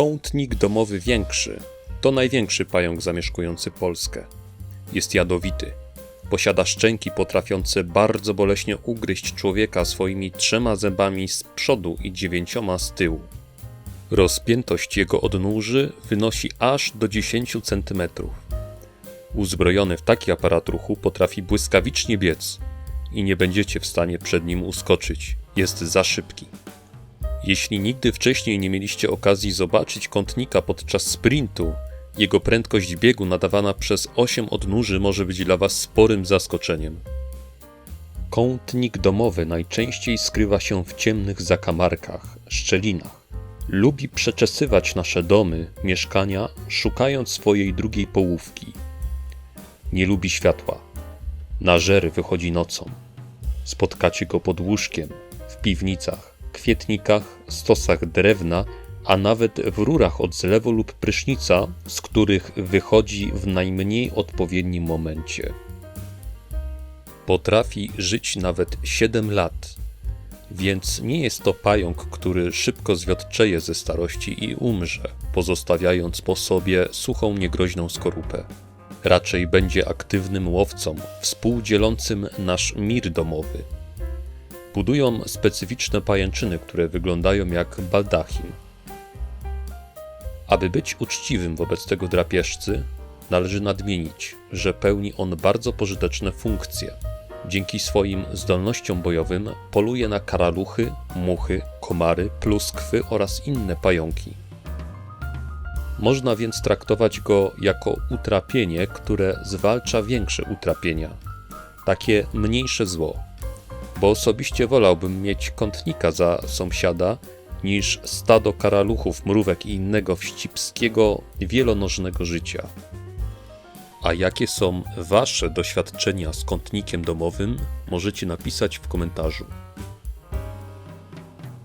Kątnik domowy większy to największy pająk zamieszkujący Polskę. Jest jadowity. Posiada szczęki potrafiące bardzo boleśnie ugryźć człowieka swoimi trzema zębami z przodu i dziewięcioma z tyłu. Rozpiętość jego odnóży wynosi aż do 10 cm. Uzbrojony w taki aparat ruchu potrafi błyskawicznie biec i nie będziecie w stanie przed nim uskoczyć. Jest za szybki. Jeśli nigdy wcześniej nie mieliście okazji zobaczyć kątnika podczas sprintu, jego prędkość biegu nadawana przez 8 odnóży może być dla Was sporym zaskoczeniem. Kątnik domowy najczęściej skrywa się w ciemnych zakamarkach, szczelinach. Lubi przeczesywać nasze domy, mieszkania, szukając swojej drugiej połówki. Nie lubi światła. Na żery wychodzi nocą. Spotkacie go pod łóżkiem, w piwnicach, kwietnikach, stosach drewna, a nawet w rurach od zlewu lub prysznica, z których wychodzi w najmniej odpowiednim momencie. Potrafi żyć nawet 7 lat, więc nie jest to pająk, który szybko zwiotczeje ze starości i umrze, pozostawiając po sobie suchą, niegroźną skorupę. Raczej będzie aktywnym łowcą, współdzielącym nasz mir domowy. Budują specyficzne pajęczyny, które wyglądają jak baldachin. Aby być uczciwym wobec tego drapieżcy, należy nadmienić, że pełni on bardzo pożyteczne funkcje. Dzięki swoim zdolnościom bojowym poluje na karaluchy, muchy, komary, pluskwy oraz inne pająki. Można więc traktować go jako utrapienie, które zwalcza większe utrapienia, takie mniejsze zło. Bo osobiście wolałbym mieć kątnika za sąsiada niż stado karaluchów, mrówek i innego wścibskiego, wielonożnego życia. A jakie są Wasze doświadczenia z kątnikiem domowym, możecie napisać w komentarzu.